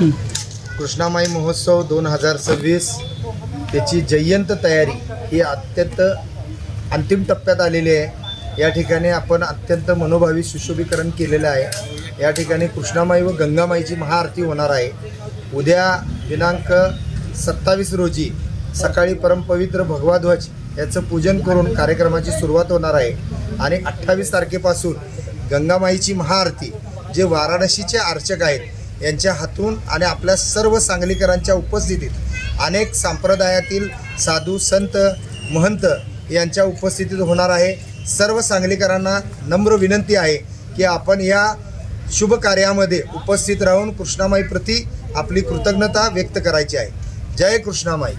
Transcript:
कृष्णामाई महोत्सव दोन हजार सव्वीस त्याची जयंत तयारी ही अत्यंत अंतिम टप्प्यात आलेली आहे. या ठिकाणी आपण अत्यंत मनोभावी सुशोभीकरण केलेलं आहे. या ठिकाणी कृष्णामाई व गंगामाईची महाआरती होणार आहे. उद्या दिनांक सत्तावीस रोजी सकाळी परमपवित्र भगवाध्वज याचं पूजन करून कार्यक्रमाची सुरुवात होणार आहे. आणि अठ्ठावीस तारखेपासून गंगामाईची महाआरती जे वाराणसीचे अर्चक आहेत यांच्या हातून आणि आपल्या सर्व सांगलीकरांच्या उपस्थितीत अनेक संप्रदायातील साधू संत महंत यांच्या उपस्थितीत होणार आहे. सर्व सांगलीकरांना नम्र विनंती आहे की आपण या शुभ कार्यामध्ये उपस्थित राहून कृष्णामाई प्रती आपली कृतज्ञता व्यक्त करायची आहे. जय कृष्णामाई.